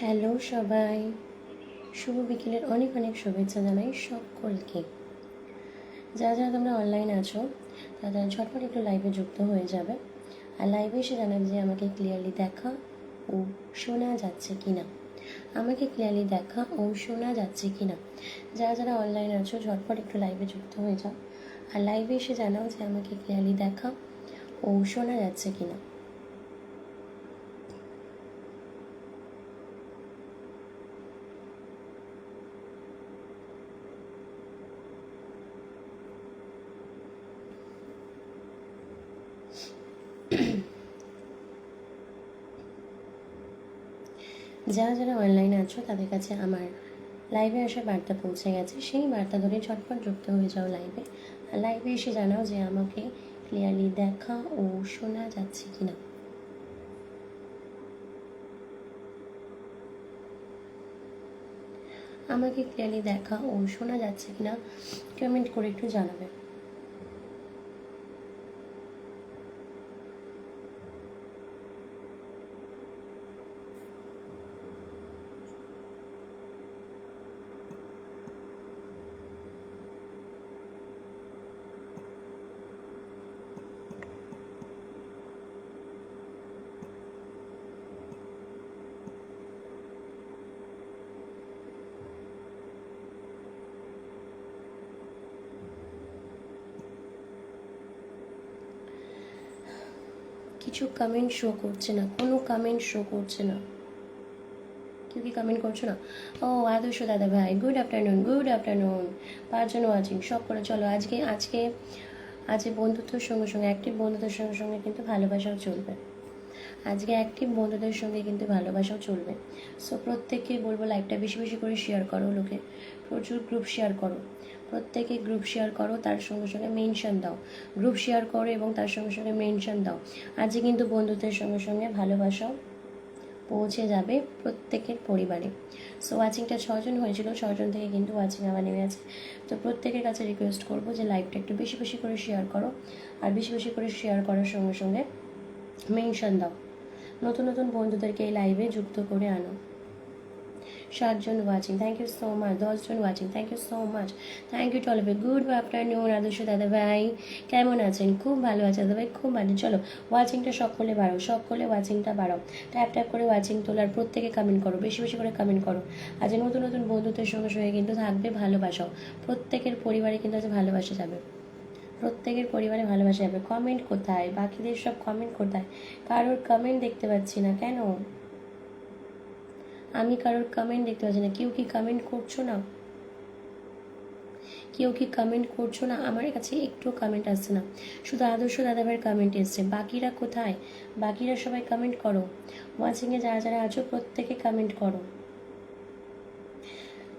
Hello সবাই। শুভ বিকেলের অনেক অনেক শুভেচ্ছা জানাই সকলকে। যারা যারা তোমরা অনলাইন আছো তারা ঝটপট একটু লাইভে যুক্ত হয়ে যাবে। আর লাইভে এসে জানাবে যে আমাকে ক্লিয়ারলি দেখা ও শোনা যাচ্ছে কি না আমাকে ক্লিয়ারলি দেখা ও শোনা যাচ্ছে কি না যারা যারা অনলাইন আছো, ঝটপট একটু লাইভে যুক্ত হয়ে যাও। আর লাইভে এসে জানাও যে আমাকে ক্লিয়ারলি দেখা ও শোনা যাচ্ছে কি না যারা যারা অনলাইনে আছো, তাদের কাছে আমার লাইভে আসা বার্তা পৌঁছে গেছে। সেই বার্তা ধরে ঝটপট যুক্ত হয়ে যাও লাইভে আর লাইভে এসে জানাও যে আমাকে ক্লিয়ারলি দেখা ও শোনা যাচ্ছে কিনা। আমাকে ক্লিয়ারলি দেখা ও শোনা যাচ্ছে কিনা কমেন্ট করে একটু জানাবে। কিছু কমেন্ট শো করছে না, কোনো কমেন্ট শো করছে না। কেউ কি কমেন্ট করছ না? ও, আদর্শ দাদা ভাই গুড আফটারনুন গুড আফটারনুন পাঁচজন ওয়াচিং সব করে চলো। আজকে আজকে আজকে বন্ধুত্বের সঙ্গে সঙ্গে অ্যাক্টিভ বন্ধুদের সঙ্গে সঙ্গে কিন্তু ভালোবাসাও চলবে। আজকে অ্যাক্টিভ বন্ধুদের সঙ্গে কিন্তু ভালোবাসাও চলবে। সো প্রত্যেককে বলব লাইভটা বেশি বেশি করে শেয়ার করো, লোকে। প্রচুর গ্রুপ শেয়ার করো। প্রত্যেকে গ্রুপ শেয়ার করো, তার সঙ্গে সঙ্গে মেনশন দাও। গ্রুপ শেয়ার করো এবং তার সঙ্গে সঙ্গে মেনশন দাও। আজকে কিন্তু বন্ধুদের সঙ্গে সঙ্গে ভালোবাসাও পৌঁছে যাবে প্রত্যেকের পরিবারে। সো ওয়াচিংটা ছজন হয়েছিল ছজন থেকে কিন্তু ওয়াচিং আবার নেমে আছে। তো প্রত্যেকের কাছে রিকোয়েস্ট করব যে লাইভটা একটু বেশি বেশি করে শেয়ার করো। আর বেশি বেশি করে শেয়ার করার সঙ্গে সঙ্গে মেনশন দাও। নতুন নতুন বন্ধুদেরকে এই লাইভে যুক্ত করে আনো। সাতজন watching thank you so much দশজন watching thank you so much thank you tall good afternoon Adarsh দাদা ভাই কেমন আছেন? খুব ভালো আছে দাদা ভাই, খুব ভালো। চলো ওয়াচিংটা সকলে বাড়াও, সকলে ওয়াচিংটা বাড়াও। ট্যাপ ট্যাপ করে ওয়াচিং তোলার প্রত্যেকে কমেন্ট করো, বেশি বেশি করে কমেন্ট করো। আজ নতুন নতুন বন্ধুদের সঙ্গে সঙ্গে কিন্তু থাকবে ভালোবাসাও। প্রত্যেকের পরিবারে কিন্তু আজ ভালোবাসা যাবে। প্রত্যেকের পরিবারে ভালোবাসা যাবে। কমেন্ট কোথায়? বাকিদের সব কমেন্ট কোথায়? কারোর কমেন্ট দেখতে পাচ্ছি না। কেন? আমি কারোর কমেন্ট দেখতে পাচ্ছি না। কেউ কি কমেন্ট করছ না? কেউ কি কমেন্ট করছ না? আমার কাছে একটু কমেন্ট আসছে না। শুধু আদর্শ দাদাভাইয়ের কমেন্ট এসছে। বাকিরা কোথায়? বাকিরা সবাই কমেন্ট করো। ওয়াচিংয়ে যারা যারা আছো, প্রত্যেকে কমেন্ট করো।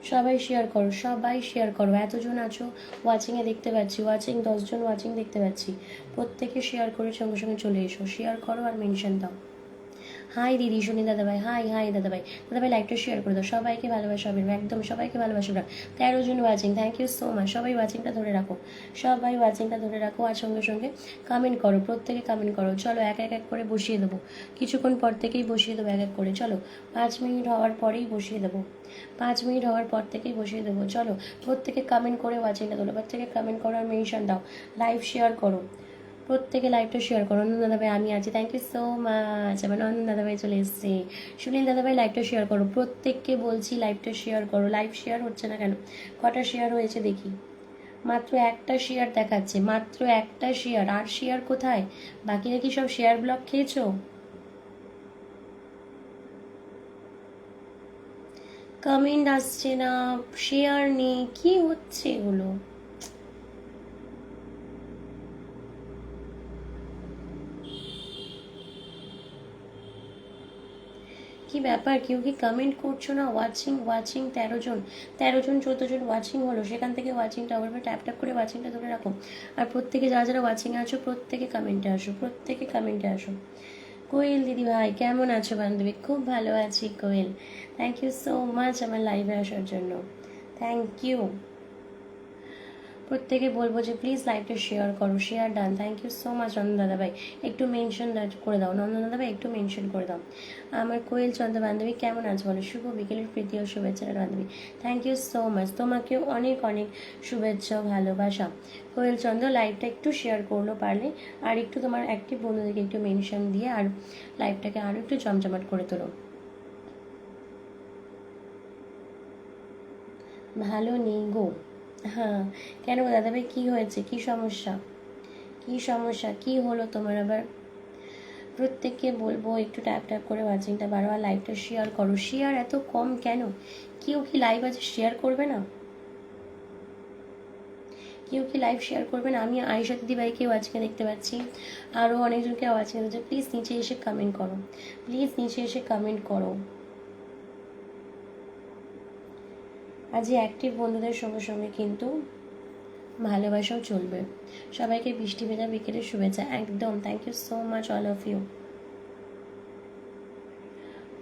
সবাই শেয়ার করো, সবাই শেয়ার করো। এতজন আছো ওয়াচিংয়ে দেখতে পাচ্ছি। ওয়াচিং দশজন ওয়াচিং দেখতে পাচ্ছি। প্রত্যেকে শেয়ার করে সঙ্গে সঙ্গে চলে এসো। শেয়ার করো আর মেনশন দাও। হাই দিদি, শুনি দাদা দাদাভাই, হাই হাই দাদাভাই। দাদাভাই লাইকটা শেয়ার করে দাও। সবাইকে ভালোবাসা হবে একদম সবাইকে ভালোবাসা হবে তেরো জন watching thank you so much সবাই ওয়াচিংটা ধরে রাখো। সবাই ওয়াচিংটা ধরে রাখো আর সঙ্গে সঙ্গে কমেন্ট করো। প্রত্যেকে কমেন্ট করো। চলো এক এক এক করে বসিয়ে দেবো। কিছুক্ষণ পর থেকেই বসিয়ে দেবো এক এক করে। চলো, পাঁচ মিনিট হওয়ার পরেই বসিয়ে দেবো। পাঁচ মিনিট হওয়ার পর থেকেই বসিয়ে দেবো। চলো, প্রত্যেকে কমেন্ট করে ওয়াচিংটা তোলো। প্রত্যেকে কমেন্ট করো আর মেনশন দাও। লাইভ শেয়ার করো। প্রত্যেকে লাইভটা শেয়ার করো। নন্দন দাদাভাই, আমি আছি। থ্যাংক ইউ সো মাচ আমার নন্দন দাদাভাই চলে এসেছে। সুনীল দাদাভাই লাইভটা শেয়ার করো। প্রত্যেককে বলছি লাইভটা শেয়ার করো। লাইভ শেয়ার হচ্ছে না কেন? কটা শেয়ার হয়েছে দেখি। মাত্র একটা শেয়ার দেখাচ্ছে। মাত্র একটা শেয়ার আর শেয়ার কোথায়? বাকিরা কি সব শেয়ার ব্লক খেয়েছো? কমেন্ট আসছে না। শেয়ার নেই। কি হচ্ছে এগুলো? কি ব্যাপার? কেউ কি কমেন্ট করছ না? ওয়াচিং ওয়াচিং তেরো জন। তেরো জন, চোদ্দ জন ওয়াচিং হলো। সেখান থেকে ওয়াচিংটা আবার ট্যাপ ট্যাপ করে ওয়াচিংটা ধরে রাখো। আর প্রত্যেকে যারা যারা ওয়াচিং আছো, প্রত্যেকে কমেন্টে আসো। প্রত্যেকে কমেন্টে আসো। কোয়েল দিদি ভাই, কেমন আছো বান্ধবী? খুব ভালো আছি Koel. Thank you so much আমার লাইভে আসার জন্য। থ্যাংক ইউ প্রত্যেকে বলব যে প্লিজ লাইভটা শেয়ার করো। Share done thank you so much Nandan দাদা ভাই একটু মেনশন করে দাও। নন্দন দাদা ভাই একটু মেনশন করে দাও। আমার কোয়েল চন্দ্র বান্ধবী কেমন আছে বলো? শুভ বিকেলের প্রীতি ও শুভেচ্ছা বান্ধবী। থ্যাংক ইউ সো মাচ তোমাকেও অনেক অনেক শুভেচ্ছা ভালোবাসা। কোয়েল চন্দ্র লাইভটা একটু শেয়ার করল পারলে। আর একটু তোমার অ্যাক্টিভ বন্ধুদেরকে একটু মেনশন দিয়ে আর লাইভটাকে আরও একটু জমজমাট করে তোলো। ভালো নেই গো। হ্যাঁ কেন দাদাভাই, কী হয়েছে? কী সমস্যা? কী সমস্যা? কী হলো তোমার আবার? প্রত্যেককে বলব, একটু ট্যাপ ট্যাপ করে ওয়াচিংটা বারবার লাইভটা শেয়ার করো। শেয়ার এত কম কেন? কেউ কি লাইভ আছে শেয়ার করবে না? কেউ কি লাইভ শেয়ার করবে না? আমি আয়েশা দিদিভাইকে ওয়াচিংয়ে দেখতে পাচ্ছি। আরও অনেকজনকে ওয়াচিংয়ে দেখতে প্লিজ নিচে এসে কমেন্ট করো। প্লিজ নিচে এসে কমেন্ট করো। আজ অ্যাক্টিভ বন্ধুদের সঙ্গে সঙ্গে কিন্তু ভালোবাসাও চলবে। সবাইকে বৃষ্টি ভেজা বিকেলের শুভেচ্ছা। একদম thank you so much all of you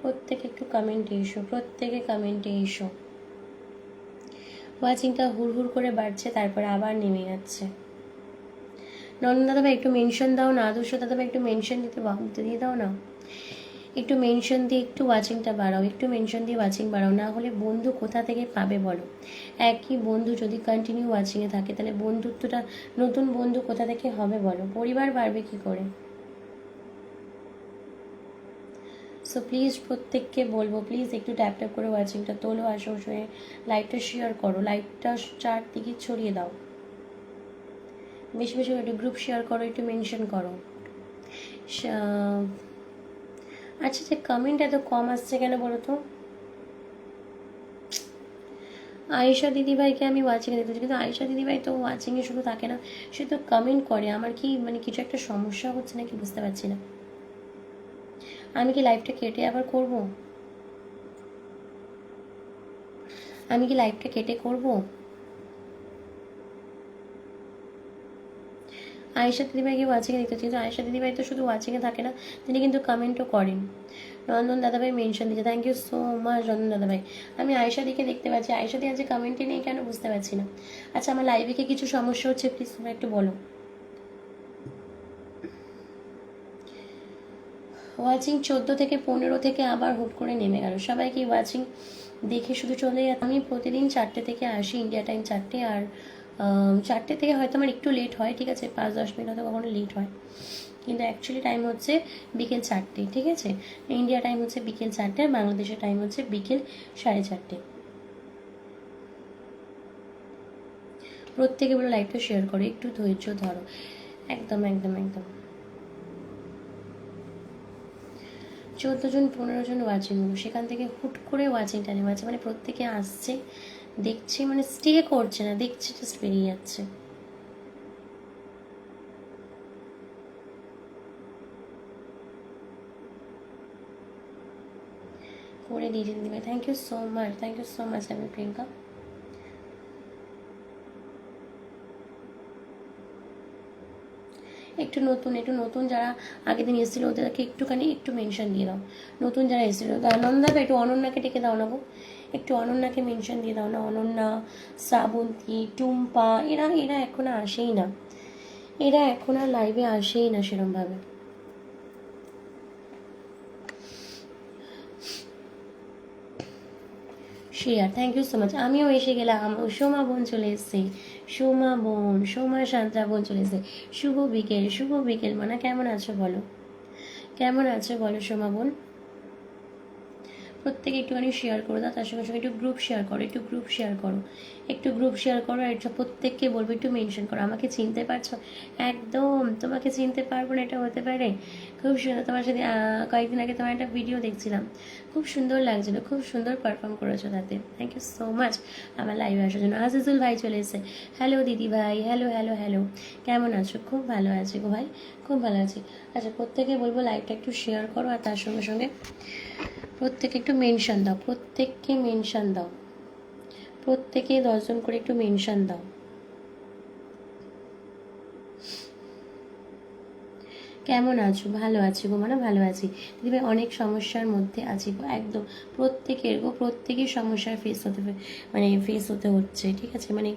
প্রত্যেকে একটু কমেন্টে এসো, প্রত্যেকে কমেন্টে এসো। ওয়াচিংটা হুড় হুড় করে বাড়ছে, তারপরে আবার নেমে যাচ্ছে। নন্দন দাদা ভাই একটু মেনশন দাও না, আদর্শ দাদা ভাই একটু মেনশন দিতে দিয়ে দাও না। একটু মেনশন দিয়ে একটু ওয়াচিংটা বাড়াও, একটু মেনশন দিয়ে ওয়াচিং বাড়াও, না হলে বন্ধু কোথা থেকে পাবে বলো? একই বন্ধু যদি কন্টিনিউ ওয়াচিংয়ে থাকে, তাহলে বন্ধুত্বটা নতুন বন্ধু কোথা থেকে হবে বলো? পরিবার বাড়বে কি করে? সো প্লিজ প্রত্যেককে বলব প্লিজ একটু ট্যাপ ট্যাপ করে ওয়াচিংটা তোলো আসো শুয়ে লাইভটা শেয়ার করো। লাইভটা চারদিকে ছড়িয়ে দাও। বেশি বেশি একটু গ্রুপ শেয়ার করো, একটু মেনশন করো। আচ্ছা যে কমেন্ট এত কম আসছে কেন বলো তো? আয়েশা দিদিভাইকে আমি ওয়াচিংয়ে দেখতেছি কিন্তু আয়েশা দিদিভাই তো ওয়াচিংয়ে শুধু থাকে না, সে তো কমেন্ট করে। আমার কি মানে কিছু একটা সমস্যা হচ্ছে নাকি বুঝতে পারছি না। আমি কি লাইভটা কেটে আবার করব? আমি কি লাইভটা কেটে করব? আয়েশা দিদিভাইকে ওয়াচিংয়ে দেখতে কিন্তু আয়েশা দিদিভাই তো শুধু ওয়াচিংয়ে থাকে না, তিনি কিন্তু কমেন্টও করেন। নন্দন দাদাভাই মেনশন দিচ্ছে thank you so much Nandan দাদাভাই। আমি আয়েশা দিকে দেখতে পাচ্ছি। আয়েশা দি আজকে কমেন্টে নেই কেন বুঝতে পারছি না। আচ্ছা আমার লাইভে কি কিছু সমস্যা হচ্ছে? প্লিজ তোমরা একটু বলো। ওয়াচিং চোদ্দ থেকে পনেরো থেকে আবার হুট করে নেমে গেল। সবাই কি ওয়াচিং দেখে শুধু চলে আমি প্রতিদিন চারটে থেকে আসি ইন্ডিয়া টাইম চারটে, আর চারটে থেকে হয়তো আমার একটু লেট হয়, ঠিক আছে? পাঁচ, দশ মিনিট হয়তো কখনো লেট হয়। কিন্তু অ্যাকচুয়ালি টাইম হচ্ছে বিকেল চারটে, ঠিক আছে? ইন্ডিয়া টাইম হচ্ছে বিকেল চারটে আর বাংলাদেশের টাইম হচ্ছে বিকেল সাড়ে চারটে। প্রত্যেকে বলে লাইভটা শেয়ার করো, একটু ধৈর্য ধরো। একদম একদম একদম। চোদ্দ জন, পনেরো জন ওয়াচিং সেখান থেকে হুট করে ওয়াচিংটা নেমে আছে মানে প্রত্যেকে আসছে। দেখছে মানে স্টে করছে না, দেখছে জাস্ট বেরিয়ে যাচ্ছে। করে দিয়েছি দিদিভাই thank you so much thank you so much আমি প্রিয়াঙ্কা। একটু নতুন একটু নতুন যারা আগের দিন এসেছিল, ওদেরকে একটুখানি একটু মেনশন দিয়ে দাও। নতুন যারা এসেছিল আনন্দাবে একটু অনন্যাকে ডেকে দাও না গো। একটু অনন্যাকে মেনশন দিয়ে দাও না, অনন্যা, শ্রাবন্তী, টুম্পা, এরা এরা এখন আসেই না। এরা এখন আর লাইভে আসেই না সেরমভাবে। Share thank you so much আমিও এসে গেলাম, সোমা বোন চলে এসছে। সোমা বোন, সোমা শান্তা বোন চলে এসছে। শুভ বিকেল শুভ বিকেল। মানে কেমন আছো বলো? কেমন আছো বলো, সোমা বোন? প্রত্যেকে একটুখানি শেয়ার করো দাও তার সঙ্গে সঙ্গে একটু গ্রুপ শেয়ার করো, একটু গ্রুপ শেয়ার করো। একটু গ্রুপ শেয়ার করো আর এটা প্রত্যেককে বলব, একটু মেনশন করো। আমাকে চিনতে পারছ? একদম, তোমাকে চিনতে পারব না, এটা হতে পারে। খুব সুন্দর, তোমার সাথে কয়েকদিন আগে তোমার একটা ভিডিও দেখছিলাম। খুব সুন্দর লাগছিল, খুব সুন্দর পারফর্ম করেছ তাতে। থ্যাংক ইউ সো মাচ আমার লাইভে আসার জন্য। আজিজুল ভাই চলে এসে হ্যালো দিদি ভাই। হ্যালো হ্যালো হ্যালো কেমন আছো? খুব ভালো আছি গো ভাই। খুব ভালো আছি। আচ্ছা প্রত্যেকে বলব লাইভটা একটু শেয়ার করো আর তার সঙ্গে সঙ্গে প্রত্যেকে একটু মেনশন দাও, প্রত্যেককে মেনশন দাও। প্রত্যেকে দশজন করে একটু মেনশন দাও। কেমন আছো? ভালো আছি গো মানে ভালো আছি। দিদি অনেক সমস্যার মধ্যে আছি গো, একদম। প্রত্যেকের গো প্রত্যেকের সমস্যার ফেস হতে মানে ফেস হতে হচ্ছে, ঠিক আছে? মানে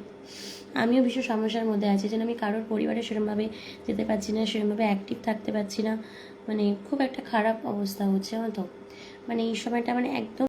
আমিও ভীষণ সমস্যার মধ্যে আছি, যেন আমি কারোর পরিবারে সেরকমভাবে যেতে পারছি না সেরকমভাবে অ্যাক্টিভ থাকতে পারছি না। মানে খুব একটা খারাপ অবস্থা হচ্ছে আমার তো? মানে এই সময়টা মানে একদম